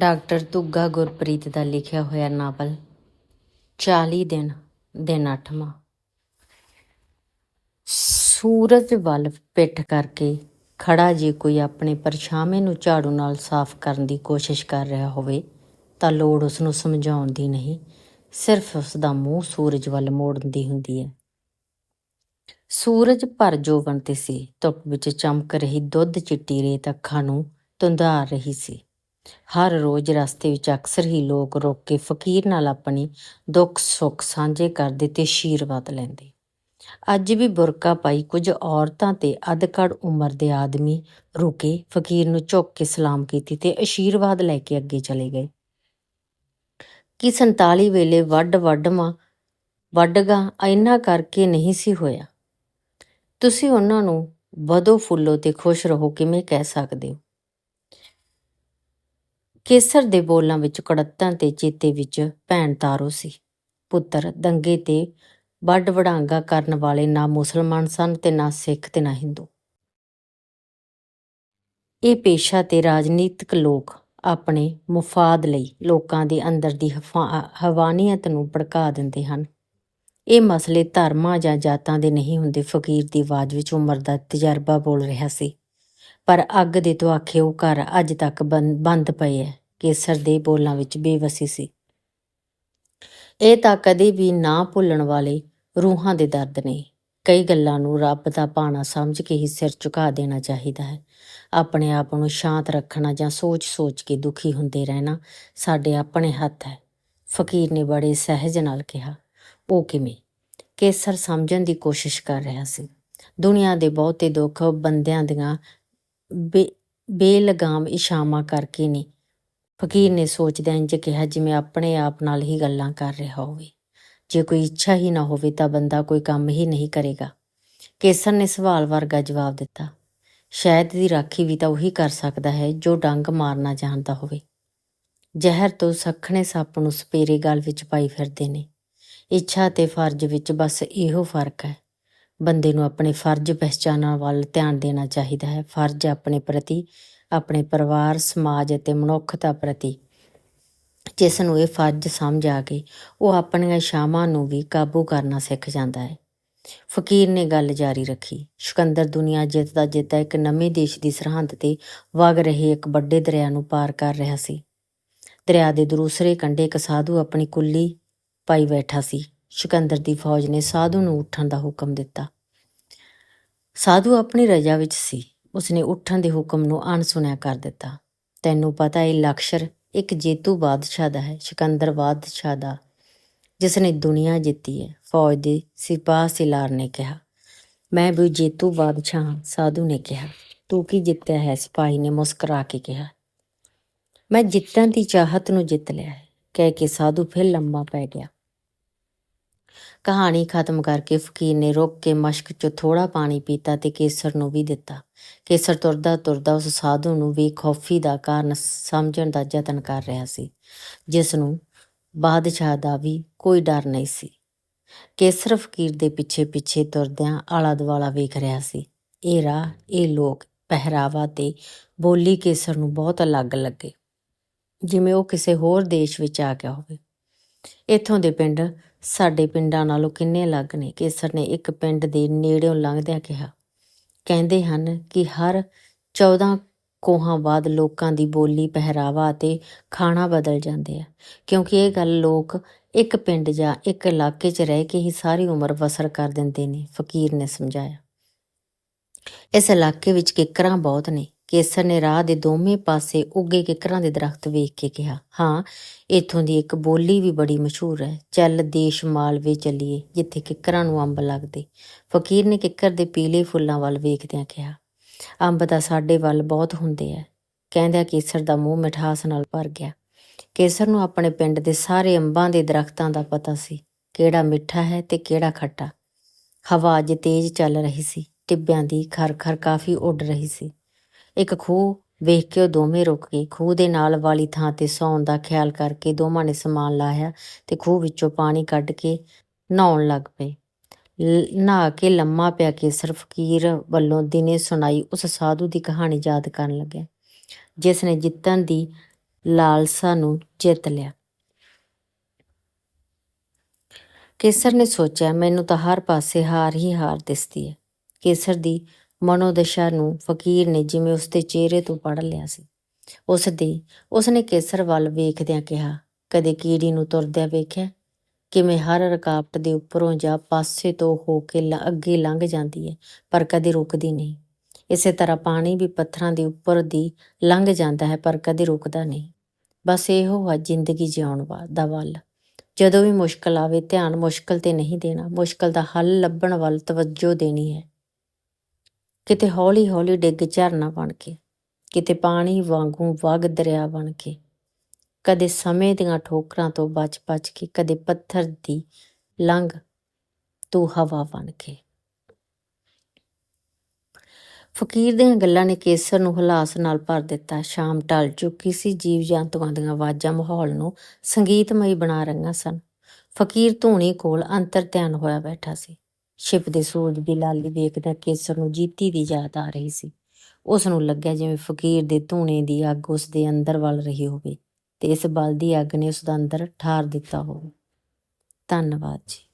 Doctor ਤੁੱਗਾ Gurpreet ਦਾ ਲਿਖਿਆ ਹੋਇਆ novel 40 ਦਿਨ ਦਿਨ ਅੱਠਵਾਂ। ਸੂਰਜ ਵੱਲ ਪਿੱਠ ਕਰਕੇ ਖੜਾ ਜੇ ਕੋਈ ਆਪਣੇ ਪਰਛਾਵੇਂ ਨੂੰ ਝਾੜੂ ਨਾਲ ਸਾਫ਼ ਕਰਨ ਦੀ ਕੋਸ਼ਿਸ਼ ਕਰ ਰਿਹਾ ਹੋਵੇ, ਤਾਂ ਲੋੜ ਉਸ ਨੂੰ ਸਮਝਾਉਣ ਦੀ ਨਹੀਂ, ਸਿਰਫ ਉਸ ਦਾ ਮੂੰਹ ਸੂਰਜ ਵੱਲ ਮੋੜਨ ਦੀ ਹੁੰਦੀ ਹੈ। ਸੂਰਜ ਭਰ ਜੋਬਨ ਤੇ ਸੀ, ਧੁੱਪ ਵਿੱਚ ਚਮਕ ਰਹੀ ਦੁੱਧ ਚਿੱਟੀ ਰੇਤ ਅੱਖਾਂ ਨੂੰ ਧੁੰਧਾਰ ਰਹੀ ਸੀ। ਹਰ ਰੋਜ਼ ਰਸਤੇ ਵਿੱਚ ਅਕਸਰ ਹੀ ਲੋਕ ਰੁਕ ਕੇ ਫਕੀਰ ਨਾਲ ਆਪਣੀ ਦੁੱਖ ਸੁੱਖ ਸਾਂਝੇ ਕਰਦੇ ਤੇ ਆਸ਼ੀਰਵਾਦ ਲੈਂਦੇ। ਅੱਜ ਵੀ ਬੁਰਕਾ ਪਾਈ ਕੁਝ ਔਰਤਾਂ ਤੇ ਅਧਕੜ ਉਮਰ ਦੇ ਆਦਮੀ ਰੁਕੇ, ਫਕੀਰ ਨੂੰ ਝੁੱਕ ਕੇ ਸਲਾਮ ਕੀਤੀ ਤੇ ਆਸ਼ੀਰਵਾਦ ਲੈ ਕੇ ਅੱਗੇ ਚਲੇ ਗਏ। ਕਿ 47 ਵੇਲੇ ਵੱਡ ਵੱਡਮਾ ਵੱਡਗਾ ਇੰਨਾ ਕਰਕੇ ਨਹੀਂ ਸੀ ਹੋਇਆ? ਤੁਸੀਂ ਉਹਨਾਂ ਨੂੰ ਵਧੋ ਫੁੱਲੋ ਤੇ ਖੁਸ਼ ਰਹੋ ਕਿਵੇਂ ਕਹਿ ਸਕਦੇ ਹੋ? ਕੇਸਰ ਦੇ ਬੋਲਾਂ ਵਿੱਚ ਕੜੱਤਾਂ ਤੇ ਚੇਤੇ ਵਿੱਚ ਭੈਣ ਤਾਰੋ ਸੀ। ਪੁੱਤਰ, ਦੰਗੇ ਤੇ ਵੱਡ ਵਡਾਂਗਾ ਕਰਨ ਵਾਲੇ ਨਾ ਮੁਸਲਮਾਨ ਸਨ ਤੇ ਨਾ ਸਿੱਖ ਤੇ ਨਾ ਹਿੰਦੂ। ਇਹ ਪੇਸ਼ਾ ਤੇ ਰਾਜਨੀਤਿਕ ਲੋਕ ਆਪਣੇ ਮੁਫਾਦ ਲਈ ਲੋਕਾਂ ਦੇ ਅੰਦਰ ਦੀ ਹਫਾ- ਹਵਾਨੀਅਤ ਨੂੰ ਭੜਕਾ ਦਿੰਦੇ ਹਨ। ਇਹ ਮਸਲੇ ਧਰਮਾਂ ਜਾਂ ਜਾਤਾਂ ਦੇ ਨਹੀਂ ਹੁੰਦੇ, ਫਕੀਰ ਦੀ ਆਵਾਜ਼ ਵਿੱਚ ਉਮਰ ਦਾ ਤਜਰਬਾ ਬੋਲ ਰਿਹਾ ਸੀ। ਪਰ ਅੱਗ ਦੇ ਦੁਆਖੇ ਉਹ ਘਰ ਅੱਜ ਤੱਕ ਬੰ- ਬੰਦ ਪਏ ਹੈ ਕੇਸਰ ਦੇ ਬੋਲਾਂ ਵਿੱਚ ਬੇਵਸੀ ਸੀ। ਇਹ ਤਾਂ ਕਦੇ ਵੀ ਨਾ ਭੁੱਲਣ ਵਾਲੇ ਰੂਹਾਂ ਦੇ ਦਰਦ ਨੇ। ਕਈ ਗੱਲਾਂ ਨੂੰ ਰੱਬ ਦਾ ਬਾਣਾ ਸਮਝ ਕੇ ਹੀ ਸਿਰ ਝੁਕਾ ਦੇਣਾ ਚਾਹੀਦਾ ਹੈ। ਆਪਣੇ ਆਪ ਨੂੰ ਸ਼ਾਂਤ ਰੱਖਣਾ ਜਾਂ ਸੋਚ-ਸੋਚ ਕੇ ਦੁਖੀ ਹੁੰਦੇ ਰਹਿਣਾ ਸਾਡੇ ਆਪਣੇ ਹੱਥ ਹੈ। ਫਕੀਰ ਨੇ ਬੜੇ ਸਹਿਜ ਨਾਲ ਕਿਹਾ, ਉਹ ਕਿਵੇਂ? ਕੇਸਰ ਸਮਝਣ ਦੀ ਕੋਸ਼ਿਸ਼ ਕਰ ਰਿਹਾ ਸੀ। ਦੁਨੀਆ ਦੇ ਬਹੁਤੇ ਦੁੱਖ ਬੰਦਿਆਂ ਦੀਆਂ ਬੇ- ਬੇਲਗਾਮ ਇਸ਼ਾਮਾ ਕਰਕੇ ਨੇ। ਫਕੀਰ ਨੇ ਸੋਚਦਿਆਂ ਇੰਜ ਕਿਹਾ, ਜਿਵੇਂ ਆਪਣੇ ਆਪ ਨਾਲ ਹੀ ਗੱਲਾਂ ਕਰ ਰਿਹਾ ਹੋਵੇ। ਜੇ ਕੋਈ ਇੱਛਾ ਹੀ ਨਾ ਹੋਵੇ, ਤਾਂ ਬੰਦਾ ਕੋਈ ਕੰਮ ਹੀ ਨਹੀਂ ਕਰੇਗਾ। ਕੇਸਰ ਨੇ ਸਵਾਲ ਵਰਗਾ ਜਵਾਬ ਦਿੱਤਾ। ਸ਼ਾਇਦ ਦੀ ਰਾਖੀ ਵੀ ਤਾਂ ਉਹੀ ਕਰ ਸਕਦਾ ਹੈ, ਜੋ ਡੰਗ ਮਾਰਨਾ ਜਾਣਦਾ ਹੋਵੇ। ਜ਼ਹਿਰ ਤੋਂ ਸਖਣੇ ਸੱਪ ਨੂੰ ਸਪੇਰੇ ਗਲ ਵਿੱਚ ਪਾਈ ਫਿਰਦੇ ਨੇ। ਇੱਛਾ ਤੇ ਫਰਜ਼ ਵਿੱਚ ਬਸ ਇਹੋ ਫ਼ਰਕ ਹੈ। ਬੰਦੇ ਨੂੰ ਆਪਣੇ ਫਰਜ਼ ਪਹਿਚਾਨਣ ਵੱਲ ਧਿਆਨ ਦੇਣਾ ਚਾਹੀਦਾ ਹੈ। ਫਰਜ਼ ਆਪਣੇ ਪ੍ਰਤੀ, ਆਪਣੇ ਪਰਿਵਾਰ, ਸਮਾਜ ਅਤੇ ਮਨੁੱਖਤਾ ਪ੍ਰਤੀ। ਜਿਸ ਨੂੰ ਇਹ ਫਰਜ਼ ਸਮਝ ਆ ਗਈ, ਉਹ ਆਪਣੀਆਂ ਸ਼ਾਮਾਂ ਨੂੰ ਵੀ ਕਾਬੂ ਕਰਨਾ ਸਿੱਖ ਜਾਂਦਾ ਹੈ। ਫਕੀਰ ਨੇ ਗੱਲ ਜਾਰੀ ਰੱਖੀ। ਸਿਕੰਦਰ ਦੁਨੀਆ ਜਿੱਤਦਾ ਜਿੱਤਦਾ ਇੱਕ ਨਵੇਂ ਦੇਸ਼ ਦੀ ਸਰਹੰਦ ਤੇ ਵਗ ਰਹੇ ਇੱਕ ਵੱਡੇ ਦਰਿਆ ਨੂੰ ਪਾਰ ਕਰ ਰਿਹਾ ਸੀ। ਦਰਿਆ ਦੇ ਦੂਸਰੇ ਕੰਢੇ ਇੱਕ ਸਾਧੂ ਆਪਣੀ ਕੁੱਲੀ ਪਾਈ ਬੈਠਾ ਸੀ। ਸਿਕੰਦਰ ਦੀ ਫੌਜ ਨੇ ਸਾਧੂ ਨੂੰ ਉੱਠਣ ਦਾ ਹੁਕਮ ਦਿੱਤਾ। ਸਾਧੂ ਆਪਣੀ ਰਜਾ ਵਿੱਚ ਸੀ। ਉਸਨੇ ਉੱਠਣ ਦੇ ਹੁਕਮ ਨੂੰ ਅਣਸੁਣਿਆ ਕਰ ਦਿੱਤਾ। ਤੈਨੂੰ ਪਤਾ ਇਹ ਲਕਸ਼ਰ ਇੱਕ ਜੇਤੂ ਬਾਦਸ਼ਾਹ ਦਾ ਹੈ, ਸਿਕੰਦਰ ਬਾਦਸ਼ਾਹ ਦਾ ਜਿਸ ਨੇ ਦੁਨੀਆ ਜਿੱਤੀ ਹੈ ਫੌਜ ਦੇ ਸਿਪਾਹ ਸਿਲਾਰ ਨੇ ਕਿਹਾ। ਮੈਂ ਵੀ ਜੇਤੂ ਬਾਦਸ਼ਾਹ ਹਾਂ, ਸਾਧੂ ਨੇ ਕਿਹਾ। ਤੂੰ ਕੀ ਜਿੱਤਿਆ ਹੈ? ਸਿਪਾਹੀ ਨੇ ਮੁਸਕਰਾ ਕੇ ਕਿਹਾ। ਮੈਂ ਜਿੱਤਣ ਦੀ ਚਾਹਤ ਨੂੰ ਜਿੱਤ ਲਿਆ ਹੈ। ਕਹਿ ਕੇ ਸਾਧੂ ਫਿਰ ਲੰਮਾ ਪੈ ਗਿਆ। ਕਹਾਣੀ ਖਤਮ ਕਰਕੇ ਫਕੀਰ ਨੇ ਰੁਕ ਕੇ ਮਸ਼ਕ 'ਚੋਂ ਥੋੜਾ ਪਾਣੀ ਪੀਤਾ ਤੇ ਕੇਸਰ ਨੂੰ ਵੀ ਦਿੱਤਾ। ਕੇਸਰ ਤੁਰਦਾ ਤੁਰਦਾ ਉਸ ਸਾਧੂ ਨੂੰ ਵੀ ਖੌਫੀ ਦਾ ਕਾਰਨ ਸਮਝਣ ਦਾ ਯਤਨ ਕਰ ਰਿਹਾ ਸੀ, ਜਿਸ ਨੂੰ ਬਾਦਸ਼ਾਹ ਦਾ ਵੀ ਕੋਈ ਡਰ ਨਹੀਂ ਸੀ। ਕੇਸਰ ਫਕੀਰ ਦੇ ਪਿੱਛੇ ਪਿੱਛੇ ਤੁਰਦਿਆਂ ਆਲਾ ਦੁਆਲਾ ਵੇਖ ਰਿਹਾ ਸੀ। ਇਹ ਰਾਹ, ਇਹ ਲੋਕ, ਪਹਿਰਾਵਾ ਤੇ ਬੋਲੀ ਕੇਸਰ ਨੂੰ ਬਹੁਤ ਅਲੱਗ ਲੱਗੇ। ਜਿਵੇਂ ਉਹ ਕਿਸੇ ਹੋਰ ਦੇਸ਼ ਵਿੱਚ ਆ ਗਿਆ ਹੋਵੇ। ਇੱਥੋਂ ਦੇ ਪਿੰਡ ਸਾਡੇ ਪਿੰਡਾਂ ਨਾਲੋਂ ਕਿੰਨੇ ਅਲੱਗ ਨੇ? ਕੇਸਰ ਨੇ ਇੱਕ ਪਿੰਡ ਦੇ ਨੇੜਿਓਂ ਲੰਘਦਿਆਂ ਕਿਹਾ, ਕਹਿੰਦੇ ਹਨ ਕਿ ਹਰ 14 ਕੋਹਾਂ ਬਾਅਦ ਲੋਕਾਂ ਦੀ ਬੋਲੀ, ਪਹਿਰਾਵਾ ਅਤੇ ਖਾਣਾ ਬਦਲ ਜਾਂਦੇ ਆ। ਕਿਉਂਕਿ ਇਹ ਗੱਲ ਲੋਕ ਇੱਕ ਪਿੰਡ ਜਾਂ ਇੱਕ ਇਲਾਕੇ 'ਚ ਰਹਿ ਕੇ ਹੀ ਸਾਰੀ ਉਮਰ ਬਸਰ ਕਰ ਦਿੰਦੇ ਨੇ, ਫਕੀਰ ਨੇ ਸਮਝਾਇਆ। ਇਸ ਇਲਾਕੇ ਵਿੱਚ ਕਿੱਕਰਾਂ ਬਹੁਤ ਨੇ। ਕੇਸਰ ਨੇ ਰਾਹ ਦੇ ਦੋਵੇਂ ਪਾਸੇ ਉੱਗੇ ਕਿੱਕਰਾਂ ਦੇ ਦਰਖਤ ਵੇਖ ਕੇ ਕਿਹਾ, ਹਾਂ, ਇੱਥੋਂ ਦੀ ਇੱਕ ਬੋਲੀ ਵੀ ਬੜੀ ਮਸ਼ਹੂਰ ਹੈ। ਚੱਲ ਦੇਸ਼ ਮਾਲਵੇ ਚੱਲੀਏ, ਜਿੱਥੇ ਕਿੱਕਰਾਂ ਨੂੰ ਅੰਬ ਲੱਗਦੇ। ਫਕੀਰ ਨੇ ਕਿੱਕਰ ਦੇ ਪੀਲੇ ਫੁੱਲਾਂ ਵੱਲ ਵੇਖਦਿਆਂ ਕਿਹਾ, ਅੰਬ ਤਾਂ ਸਾਡੇ ਵੱਲ ਬਹੁਤ ਹੁੰਦੇ ਆ ਕਹਿੰਦਿਆਂ ਕੇਸਰ ਦਾ ਮੂੰਹ ਮਿਠਾਸ ਨਾਲ ਭਰ ਗਿਆ। ਕੇਸਰ ਨੂੰ ਆਪਣੇ ਪਿੰਡ ਦੇ ਸਾਰੇ ਅੰਬਾਂ ਦੇ ਦਰਖਤਾਂ ਦਾ ਪਤਾ ਸੀ, ਕਿਹੜਾ ਮਿੱਠਾ ਹੈ ਤੇ ਕਿਹੜਾ ਖੱਟਾ। ਹਵਾ ਅੱਜ ਤੇਜ਼ ਚੱਲ ਰਹੀ ਸੀ, ਟਿੱਬਿਆਂ ਦੀ ਖਰ-ਖਰ ਕਾਫੀ ਉੱਡ ਰਹੀ ਸੀ। ਇੱਕ ਖੂਹ ਵੇਖ ਕੇ ਉਹ ਦੋਵੇਂ ਰੁਕ ਗਏ। ਖੂਹ ਦੇ ਨਾਲ ਵਾਲੀ ਥਾਂ ਤੇ ਸੌਣ ਦਾ ਖਿਆਲ ਕਰਕੇ ਦੋਵਾਂ ਨੇ ਸਮਾਨ ਲਾਇਆ ਤੇ ਖੂਹ ਵਿੱਚੋਂ ਪਾਣੀ ਕੱਢ ਕੇ ਨਹਾਉਣ ਲੱਗ ਪਏ। ਨਹਾ ਕੇ ਲੰਮਾ ਪਿਆ ਕੇ ਸਿਰਫ ਫਕੀਰ ਵੱਲੋਂ ਦਿਨੇ ਸੁਣਾਈ ਉਸ ਸਾਧੂ ਦੀ ਕਹਾਣੀ ਯਾਦ ਕਰਨ ਲੱਗਿਆ, ਜਿਸ ਨੇ ਜਿੱਤਣ ਦੀ ਲਾਲਸਾ ਨੂੰ ਜਿੱਤ ਲਿਆ। ਕੇਸਰ ਨੇ ਸੋਚਿਆ, ਮੈਨੂੰ ਤਾਂ ਹਰ ਪਾਸੇ ਹਾਰ ਹੀ ਹਾਰ ਦਿਸਦੀ ਹੈ। ਕੇਸਰ ਦੀ ਮਨੋਦਸ਼ਾ ਨੂੰ ਫਕੀਰ ਨੇ ਜਿਵੇਂ ਉਸਦੇ ਚਿਹਰੇ ਤੋਂ ਪੜ੍ਹ ਲਿਆ ਸੀ। ਉਸ ਦੀ ਉਸਨੇ ਕੇਸਰ ਵੱਲ ਵੇਖਦਿਆਂ ਕਿਹਾ, ਕਦੇ ਕੀੜੀ ਨੂੰ ਤੁਰਦਿਆਂ ਵੇਖਿਆ? ਕਿਵੇਂ ਹਰ ਰੁਕਾਵਟ ਦੇ ਉੱਪਰੋਂ ਜਾਂ ਪਾਸੇ ਤੋਂ ਹੋ ਕੇ ਲ- ਅੱਗੇ ਲੰਘ ਜਾਂਦੀ ਹੈ ਪਰ ਕਦੇ ਰੁਕਦੀ ਨਹੀਂ। ਇਸੇ ਤਰ੍ਹਾਂ ਪਾਣੀ ਵੀ ਪੱਥਰਾਂ ਦੇ ਉੱਪਰ ਦੀ ਲੰਘ ਜਾਂਦਾ ਹੈ, ਪਰ ਕਦੇ ਰੁਕਦਾ ਨਹੀਂ। ਬਸ ਇਹੋ ਹੈ ਜ਼ਿੰਦਗੀ ਜਿਉਣ ਵਾ- ਦਾ ਵੱਲ। ਜਦੋਂ ਵੀ ਮੁਸ਼ਕਲ ਆਵੇ, ਧਿਆਨ ਮੁਸ਼ਕਲ ਤੇ ਨਹੀਂ ਦੇਣਾ। ਮੁਸ਼ਕਲ ਦਾ ਹੱਲ ਲੱਭਣ ਵੱਲ ਤਵੱਜੋ ਦੇਣੀ ਹੈ। ਕਿਤੇ ਹੌਲੀ ਹੌਲੀ ਡਿੱਗ ਝਰਨਾ ਬਣ ਕੇ, ਕਿਤੇ ਪਾਣੀ ਵਾਂਗੂ ਵਗ ਦਰਿਆ ਬਣ ਕੇ। ਕਦੇ ਸਮੇਂ ਦੀਆਂ ਠੋਕਰਾਂ ਤੋਂ ਬਚ-ਬਚ ਕੇ, ਕਦੇ ਪੱਥਰ ਦੀ ਲੰਘ ਤੂੰ ਹਵਾ ਬਣ ਕੇ। ਫਕੀਰ ਦੀਆਂ ਗੱਲਾਂ ਨੇ ਕੇਸਰ ਨੂੰ ਹਲਾਸ ਨਾਲ ਭਰ ਦਿੱਤਾ। ਸ਼ਾਮ ਢਲ ਚੁੱਕੀ ਸੀ। ਜੀਵ ਜੰਤੂਆਂ ਦੀਆਂ ਆਵਾਜ਼ਾਂ ਮਾਹੌਲ ਨੂੰ ਸੰਗੀਤਮਈ ਬਣਾ ਰਹੀਆਂ ਸਨ। ਫਕੀਰ ਧੂਣੀ ਕੋਲ ਅੰਤਰ ਧਿਆਨ ਹੋਇਆ ਬੈਠਾ ਸੀ। ਛਿਪਦੇ ਸੂਰਜ ਦੀ ਲਾਲੀ ਵੇਖਦਾ ਕੇਸਰ ਨੂੰ ਜੀਤੀ ਦੀ ਯਾਦ ਆ ਰਹੀ ਸੀ। ਉਸ ਨੂੰ ਲੱਗਿਆ ਜਿਵੇਂ ਫਕੀਰ ਦੇ ਧੂਣੇ ਦੀ ਅੱਗ ਉਸ ਦੇ ਅੰਦਰ ਵਲ ਰਹੀ ਹੋਵੇ ਤੇ ਇਸ ਬਲ ਦੀ ਅੱਗ ਨੇ ਉਸ ਦਾ ਅੰਦਰ ਠਾਰ ਦਿੱਤਾ ਹੋਵੇ। ਧੰਨਵਾਦ ਜੀ।